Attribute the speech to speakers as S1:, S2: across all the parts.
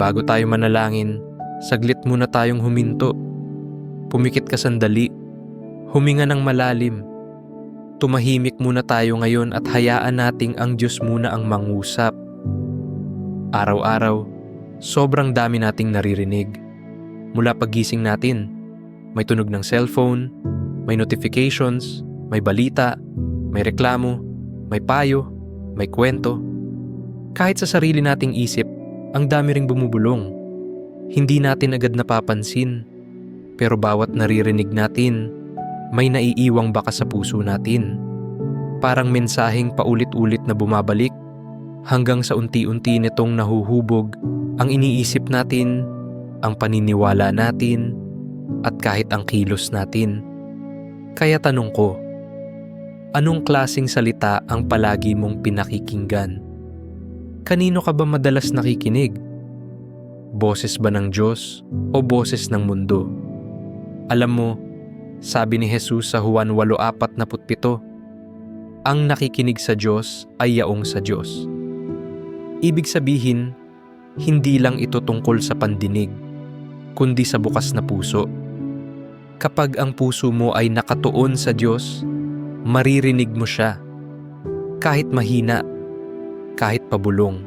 S1: Bago tayo manalangin, saglit muna tayong huminto. Pumikit ka sandali. Huminga ng malalim. Tumahimik muna tayo ngayon at hayaan nating ang Diyos muna ang mangusap. Araw-araw, sobrang dami nating naririnig. Mula pagising natin, may tunog ng cellphone, may notifications, may balita, may reklamo, may payo, may kwento. Kahit sa sarili nating isip, ang dami ring bumubulong. Hindi natin agad napapansin, pero bawat naririnig natin, may naiiwang baka sa puso natin. Parang mensaheng paulit-ulit na bumabalik hanggang sa unti-unti nitong nahuhubog ang iniisip natin, ang paniniwala natin, at kahit ang kilos natin. Kaya tanong ko, anong klasing salita ang palagi mong pinakikinggan? Kanino ka ba madalas nakikinig? Boses ba ng Diyos o boses ng mundo? Alam mo, sabi ni Jesus sa Juan 8.47, ang nakikinig sa Diyos ay yaong sa Diyos. Ibig sabihin, hindi lang ito tungkol sa pandinig, kundi sa bukas na puso. Kapag ang puso mo ay nakatuon sa Diyos, maririnig mo siya. Kahit mahina, kahit pabulong.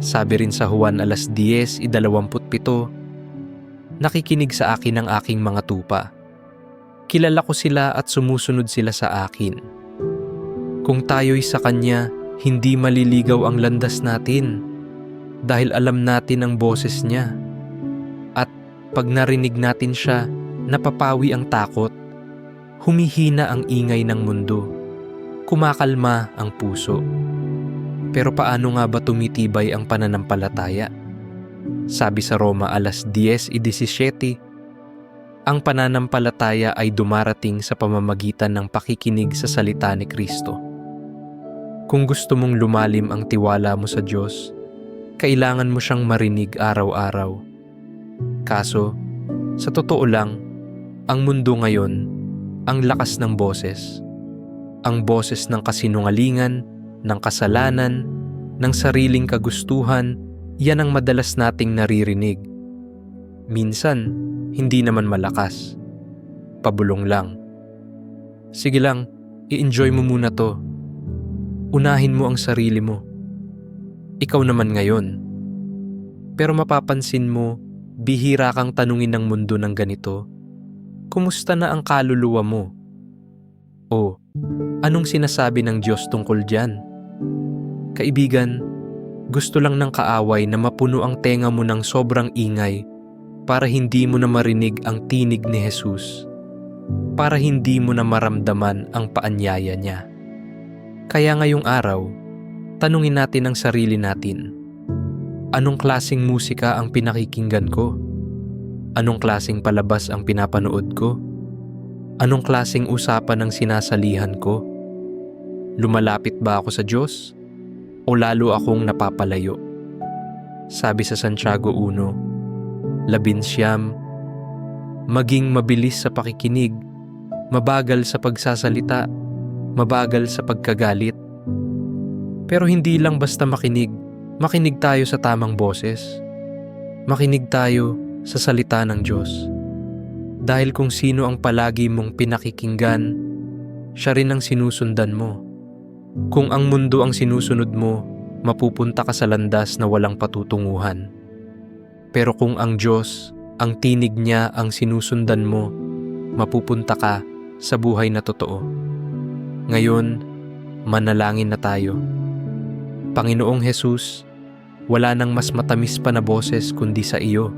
S1: Sabi rin sa Juan alas 10, 27, Nakikinig sa akin ang aking mga tupa. Kilala ko sila at sumusunod sila sa akin. Kung tayo'y sa Kanya, hindi maliligaw ang landas natin dahil alam natin ang boses niya. At pag narinig natin siya, napapawi ang takot. Humihina ang ingay ng mundo. Kumakalma ang puso. Pero paano nga ba tumitibay ang pananampalataya? Sabi sa Roma alas 10.17, ang pananampalataya ay dumarating sa pamamagitan ng pakikinig sa salita ni Kristo. Kung gusto mong lumalim ang tiwala mo sa Diyos, kailangan mo siyang marinig araw-araw. Kaso, sa totoo lang, ang mundo ngayon, ang lakas ng boses. Ang boses ng kasinungalingan, ng kasalanan, ng sariling kagustuhan, yan ang madalas nating naririnig. Minsan, hindi naman malakas. Pabulong lang. Sige lang, i-enjoy mo muna to. Unahin mo ang sarili mo. Ikaw naman ngayon. Pero mapapansin mo, bihira kang tanungin ng mundo ng ganito. Kumusta na ang kaluluwa mo? O, anong sinasabi ng Diyos tungkol dyan? Kaibigan, gusto lang ng kaaway na mapuno ang tenga mo ng sobrang ingay para hindi mo na marinig ang tinig ni Jesus, para hindi mo na maramdaman ang paanyaya niya. Kaya ngayong araw, tanungin natin ang sarili natin. Anong klasing musika ang pinakikinggan ko? Anong klasing palabas ang pinapanood ko? Anong klasing usapan ang sinasalihan ko? Lumalapit ba ako sa Diyos? O lalo akong napapalayo? Sabi sa Santiago 1, Labinsyam, maging mabilis sa pakikinig, mabagal sa pagsasalita, mabagal sa pagkagalit. Pero hindi lang basta makinig, makinig tayo sa tamang boses. Makinig tayo sa salita ng Diyos. Dahil kung sino ang palagi mong pinakikinggan, siya rin ang sinusundan mo. Kung ang mundo ang sinusunod mo, mapupunta ka sa landas na walang patutunguhan. Pero kung ang Diyos, ang tinig niya ang sinusundan mo, mapupunta ka sa buhay na totoo. Ngayon, manalangin na tayo. Panginoong Hesus, wala nang mas matamis pa na boses kundi sa iyo.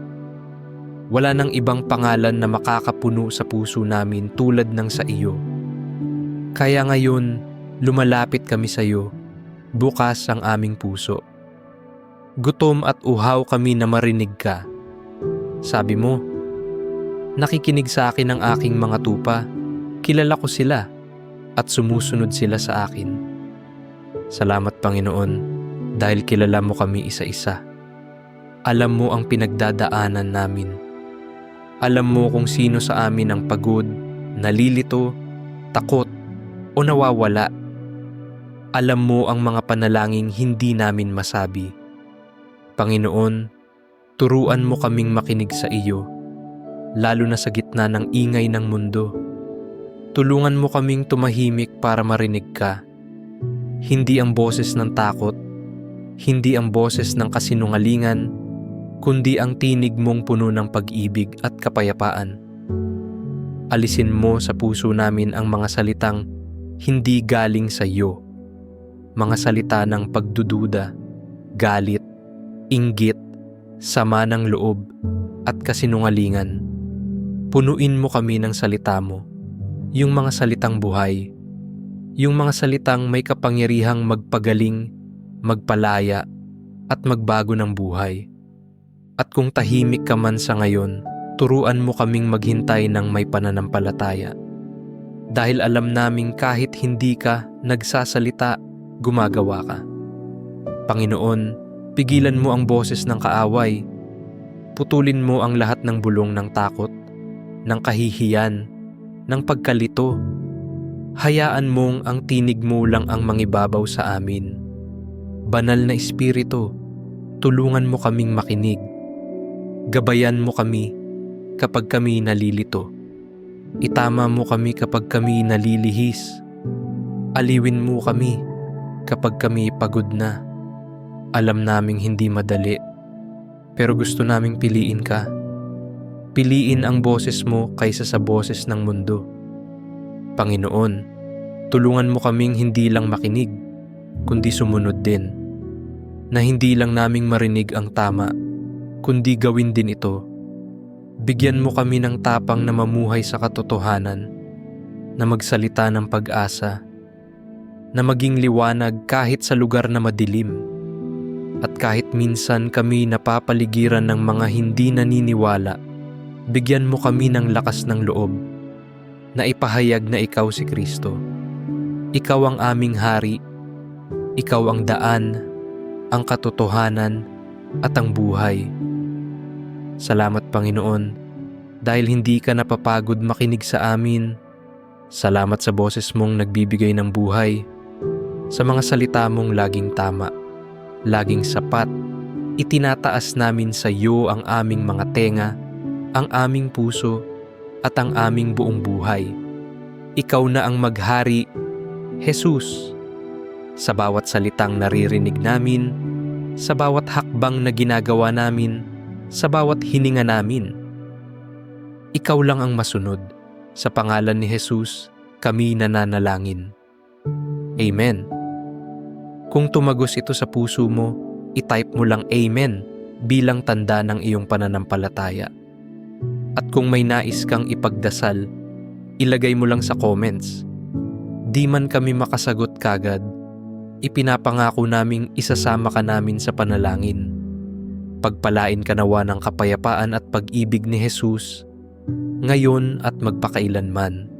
S1: Wala nang ibang pangalan na makakapuno sa puso namin tulad ng sa iyo. Kaya ngayon, lumalapit kami sa iyo, bukas ang aming puso. Gutom at uhaw kami na marinig ka. Sabi mo, nakikinig sa akin ang aking mga tupa, kilala ko sila at sumusunod sila sa akin. Salamat Panginoon dahil kilala mo kami isa-isa. Alam mo ang pinagdadaanan namin. Alam mo kung sino sa amin ang pagod, nalilito, takot, o nawawala. Alam mo ang mga panalangin hindi namin masabi. Panginoon, Turuan mo kaming makinig sa iyo, lalo na sa gitna ng ingay ng mundo. Tulungan mo kaming tumahimik para marinig ka. Hindi ang boses ng takot, hindi ang boses ng kasinungalingan, kundi ang tinig mong puno ng pag-ibig at kapayapaan. Alisin mo sa puso namin ang mga salitang hindi galing sa iyo. Mga salita ng pagdududa, galit, inggit, sama ng loob, at kasinungalingan. Punuin mo kami ng salita mo, yung mga salitang buhay, yung mga salitang may kapangyarihang magpagaling, magpalaya, at magbago ng buhay. At kung tahimik ka man sa ngayon, turuan mo kaming maghintay ng may pananampalataya. Dahil alam naming kahit hindi ka nagsasalita, gumagawa ka. Panginoon, pigilan mo ang boses ng kaaway. Putulin mo ang lahat ng bulong ng takot, ng kahihiyan, ng pagkalito. Hayaan mong ang tinig mo lang ang mangibabaw sa amin. Banal na Espiritu, tulungan mo kaming makinig. Gabayan mo kami kapag kami nalilito. Itama mo kami kapag kami nalilihis. Aliwin mo kami kapag kami pagod na. Alam naming hindi madali, pero gusto naming piliin ka. Piliin ang boses mo kaysa sa boses ng mundo. Panginoon, tulungan mo kaming hindi lang makinig, kundi sumunod din. Na hindi lang naming marinig ang tama, kundi gawin din ito. Bigyan mo kami ng tapang na mamuhay sa katotohanan, na magsalita ng pag-asa, na maging liwanag kahit sa lugar na madilim. At kahit minsan kami napapaligiran ng mga hindi naniniwala, bigyan mo kami ng lakas ng loob na ipahayag na ikaw si Kristo. Ikaw ang aming hari, ikaw ang daan, ang katotohanan at ang buhay. Salamat Panginoon dahil hindi ka napapagod makinig sa amin. Salamat sa boses mong nagbibigay ng buhay, sa mga salita mong laging tama, laging sapat. Itinataas namin sa iyo ang aming mga tenga, ang aming puso, at ang aming buong buhay. Ikaw na ang maghari, Jesus. Sa bawat salitang naririnig namin, sa bawat hakbang na ginagawa namin, sa bawat hininga namin. Ikaw lang ang masunod. Sa pangalan ni Jesus, kami nananalangin. Amen. Kung tumagos ito sa puso mo, itype mo lang Amen bilang tanda ng iyong pananampalataya. At kung may nais kang ipagdasal, ilagay mo lang sa comments. Di man kami makasagot kagad, ipinapangako naming isasama ka namin sa panalangin. Pagpalain ka nawa ng kapayapaan at pag-ibig ni Jesus, ngayon at magpakailanman.